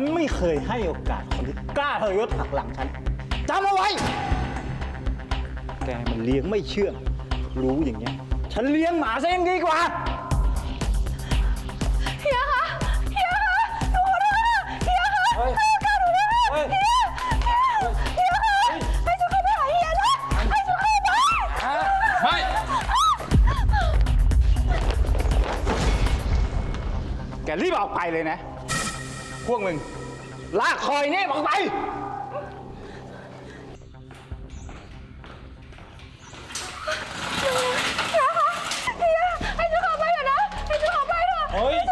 ฉันไม่เคยให้โอกาสคนที่กล้าทรยศหักหลังฉันจำเอาไว้ แกมันเลี้ยงไม่เชื่อง รู้อย่างเงี้ย ฉันเลี้ยงหมาซะยังดีกว่า เฮียคะเฮียคะหนูขอโทษค่ะเฮียคะเฮ้ยให้โอกาสหนูด้วยค่ะเฮ้ยเฮียเฮียคะให้ฉันเข้าไปหาเฮียนะให้ฉันเข้าไปไม่แกรีบออกไปเลยนะ พวกมึง ลากคอยนี่ออกไป เฮียให้ฉันเข้าไปเถอะนะให้ฉันเข้าไปเถอะ เฮ้ย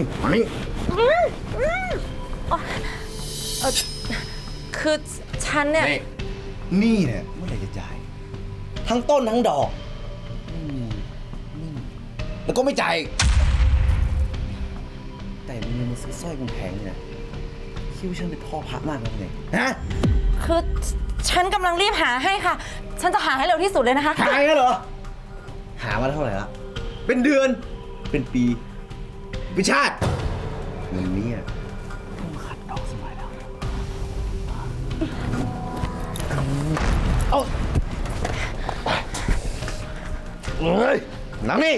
อ้ยมานี่คือฉันเนี่ย นี่นี่เนี่ยเมื่อไหร่จะจ่าย ทั้งต้นทั้งดอกไม่มีไม่มีแล้วก็ไม่จ่ายอีกแต่มึงยังมาซื้อสร้อยกูแพงนี่นะคิดว่าฉันเป็นพ่อพระมากนะไงฮะคือฉันกำลังรีบหาให้ค่ะ ฉันจะหาให้เร็วที่สุดเลยนะคะ หายแล้วเหรอ หามาเท่าไหร่ละ เป็นเดือน เป็นปี เป็นชาติเงินนี้อะต้องขัดดอกสมัยแล้วเอาเฮ้ยหนังนี่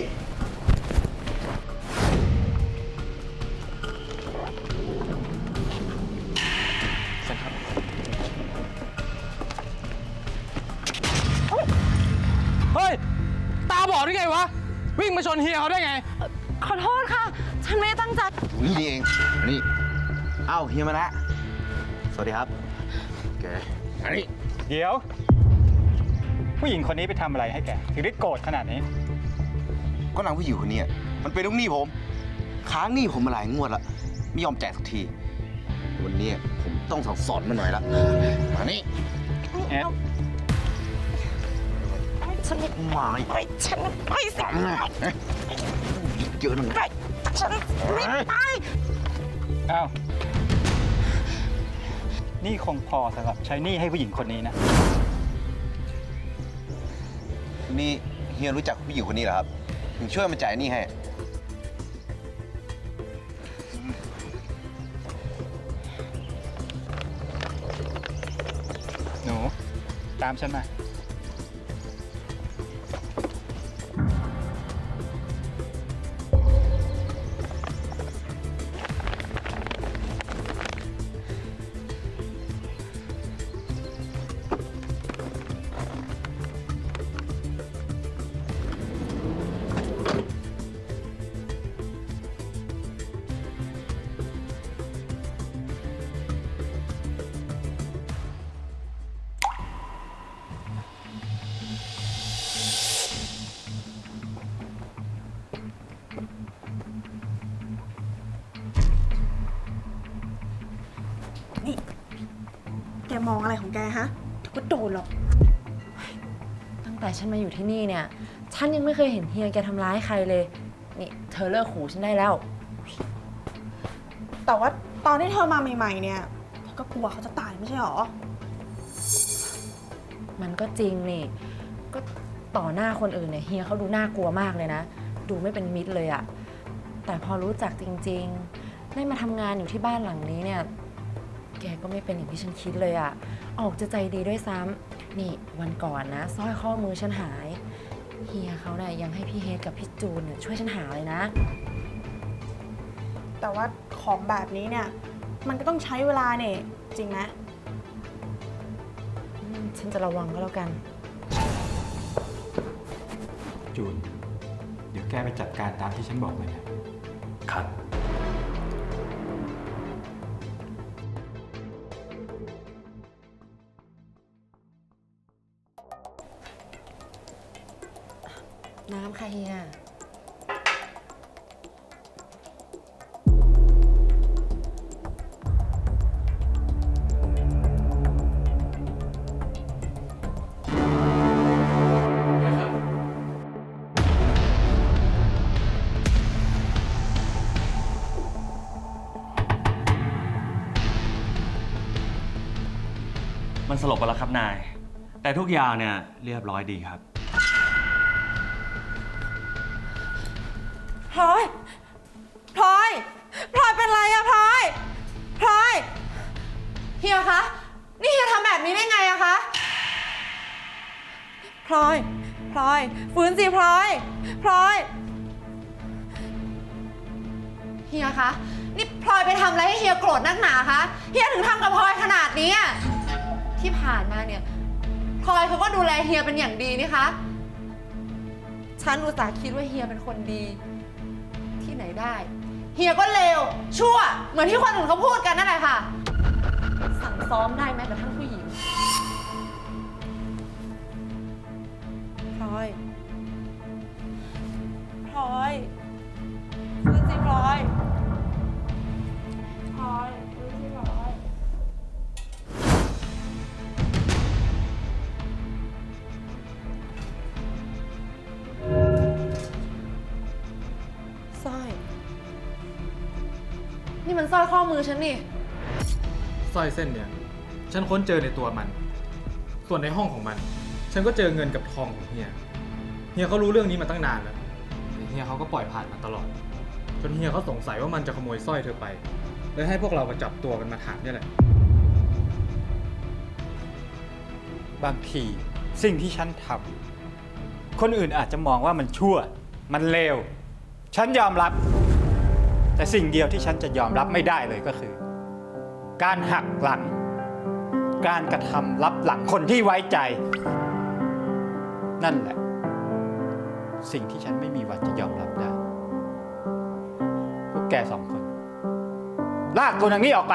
เฮ้ย ตาบอดได้ไงวะ วิ่งมาชนเฮียเขาได้ไง ขอโทษค่ะ ฉันไม่ได้ตั้งใจนี่นี่เองนี่เอ้าเฮียมานะ สวัสดีครับแกอันนี้เดี๋ยว ผู้หญิงคนนี้ไปทำอะไรให้แก ถึงได้โกรธขนาดนี้ ก็นางผู้หญิงคนนี้อะมันเป็นลูกหนี้ผม ค้างหนี้ผมมาหลายงวดแล้วไม่ยอมจ่ายสักที วันนี้ผมต้องสั่งสอนมันหน่อยละมานี่แอด ฉันไม่มานี่ไปฉันไม่ไปสิมาเอ๊ะเยอะหนึ่งไป ฉันไม่ไป อ้าว นี่คงพอสำหรับใช้หนี้ให้ผู้หญิงคนนี้นะ นี่เฮียรู้จักผู้หญิงคนนี้เหรอครับ ถึงช่วยมาจ่ายหนี้ให้ หนู ตามฉันมา แกมองอะไรของแกฮะเดี๋ยวก็โดนหรอก ตั้งแต่ฉันมาอยู่ที่นี่เนี่ย ฉันยังไม่เคยเห็นเฮียแกทำร้ายใครเลย นี่เธอเลิกขู่ฉันได้แล้ว แต่ว่าตอนที่เธอมาใหม่ ๆ เนี่ยเธอก็กลัวเขาจะตายไม่ใช่หรอ มันก็จริงนี่ ก็ต่อหน้าคนอื่นเนี่ยเฮียเขาดูน่ากลัวมากเลยนะ ดูไม่เป็นมิตรเลยอะแต่พอรู้จักจริง ๆ ได้มาทำงานอยู่ที่บ้านหลังนี้เนี่ย แกก็ไม่เป็นอย่างที่ฉันคิดเลยอะออกจะใจดีด้วยซ้ำนี่วันก่อนนะสร้อยข้อมือฉันหาย เฮียเขาเนี่ยยังให้พี่เฮดกับพี่จูนเนี่ยช่วยฉันหาเลยนะ แต่ว่าของแบบนี้เนี่ย มันก็ต้องใช้เวลาเนี่ย จริงไหมอืมฉันจะระวังก็แล้วกัน จูน เดี๋ยวแกไปจัดการตามที่ฉันบอกเลยนะครับ ค่ะเฮีย มันสลบไปแล้วครับนาย แต่ทุกอย่างเนี่ยเรียบร้อยดีครับ พลอยพลอยพลอยเป็นไรอะพลอยพลอยเฮียคะ นี่เฮียทำแบบนี้ได้ไงอะคะพลอยพลอยฟื้นสิพลอยพลอยเฮียคะ นี่พลอยไปทำอะไรให้เฮียโกรธนักหนาคะ เฮียถึงทำกับพลอยขนาดนี้อะที่ผ่านมาเนี่ยพลอยเขาก็ดูแลเฮียเป็นอย่างดีนี่คะ ฉันอุตส่าห์คิดว่าเฮียเป็นคนดี ที่ไหนได้ เฮียก็เลวชั่ว เหมือนที่คนอื่นเขาพูดกันนั่นแหละค่ะ สั่งซ้อมได้แม้กระทั่งผู้หญิง สร้อยข้อมือฉันนี่ สร้อยเส้นเนี่ย ฉันค้นเจอในตัวมัน ส่วนในห้องของมัน ฉันก็เจอเงินกับทองของเฮีย เฮียเขารู้เรื่องนี้มาตั้งนานแล้วแต่เฮียเขาก็ปล่อยผ่านมาตลอด จนเฮียเขาสงสัยว่ามันจะขโมยสร้อยเธอไป เลยให้พวกเรามาจับตัวกันมาถามเนี่ยแหละ บางทีสิ่งที่ฉันทำคนอื่นอาจจะมองว่ามันชั่ว มันเลว ฉันยอมรับ แต่สิ่งเดียวที่ฉันจะยอมรับไม่ได้เลยก็คือ การหักหลัง การกระทำรับหลังคนที่ไว้ใจ นั่นแหละ สิ่งที่ฉันไม่มีวันจะยอมรับได้ พวกแกสองคน ลากตัวนางนี้ออกไป